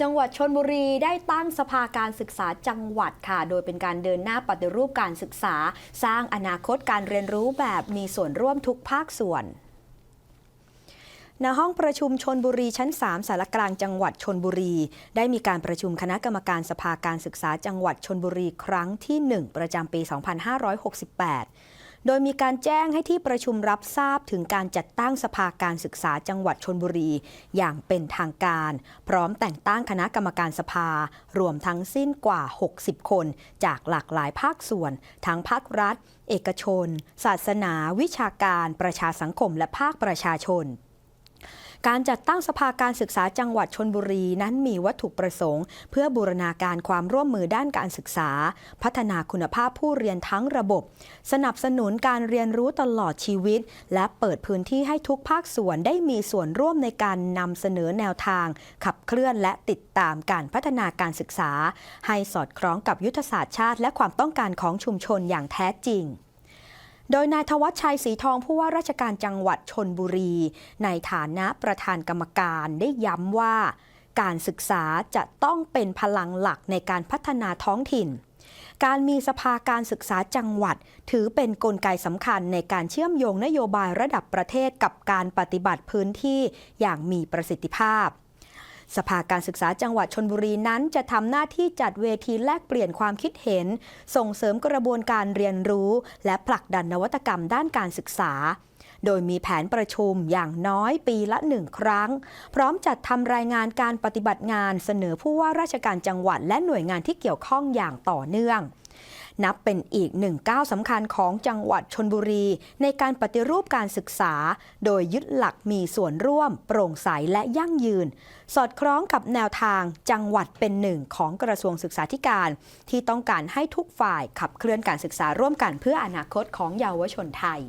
จังหวัดชนบุรีได้ตั้งสภาการศึกษาจังหวัดค่ะ โดยเป็นการเดินหน้าปฏิรูปการศึกษา สร้างอนาคตการเรียนรู้แบบมีส่วนร่วมทุกภาคส่วนณห้องประชุมชนบุรีชั้น 3 สารกลางจังหวัดชนบุรี ได้มีการประชุมคณะกรรมการสภาการศึกษาจังหวัดชนบุรีครั้งที่ 1 ประจำปี 2568 โดยมีการแจ้งให้ที่ประชุมรับทราบถึงการจัดตั้งสภาการศึกษาจังหวัดชนบุรี อย่างเป็นทางการ พร้อมแต่งตั้งคณะกรรมการสภา รวมทั้งสิ้นกว่า 60 คน จากหลากหลายภาคส่วน ทั้งภาครัฐ เอกชน ศาสนา วิชาการ ประชาสังคมและภาคประชาชน การจัดตั้งสภาการศึกษาจังหวัดชนบุรีนั้นมีวัตถุประสงค์ เพื่อบูรณาการความร่วมมือด้านการศึกษา พัฒนาคุณภาพผู้เรียนทั้งระบบ สนับสนุนการเรียนรู้ตลอดชีวิต และเปิดพื้นที่ให้ทุกภาคส่วนได้มีส่วนร่วมในการนำเสนอแนวทาง ขับเคลื่อนและติดตามการพัฒนาการศึกษา ให้สอดคล้องกับยุทธศาสตร์ชาติ และความต้องการของชุมชนอย่างแท้จริง โดยนายทวัชชัยศรีทองผู้ว่าราชการจังหวัดชนบุรี ในฐานะประธานกรรมการได้ย้ำว่า การศึกษาจะต้องเป็นพลังหลักในการพัฒนาท้องถิ่น การมีสภาการศึกษาจังหวัด ถือเป็นนกลไกสำคัญในการเชื่อมโยงนโยบายระดับประเทศกับการปฏิบัติพื้นที่อย่างมีประสิทธิภาพ สภาการศึกษาจังหวัดชนบุรีนั้นจะทำหน้าที่จัดเวทีแลกเปลี่ยนความคิดเห็น ส่งเสริมกระบวนการเรียนรู้ และผลักดันนวัตกรรมด้านการศึกษา โดยมีแผนประชุมอย่างน้อยปีละหนึ่งครั้ง พร้อมจัดทำรายงานการปฏิบัติงานเสนอผู้ว่าราชการจังหวัดและหน่วยงานที่เกี่ยวข้องอย่างต่อเนื่อง นับเป็นอีกหนึ่งก้าวสำคัญของจังหวัดชนบุรี ในการปฏิรูปการศึกษา โดยยึดหลักมีส่วนร่วม โปร่งใสและยั่งยืน สอดคล้องกับแนวทางจังหวัดเป็นหนึ่งของกระทรวงศึกษาธิการ ที่ต้องการให้ทุกฝ่ายขับเคลื่อนการศึกษาร่วมกันเพื่ออนาคตของเยาวชนไทย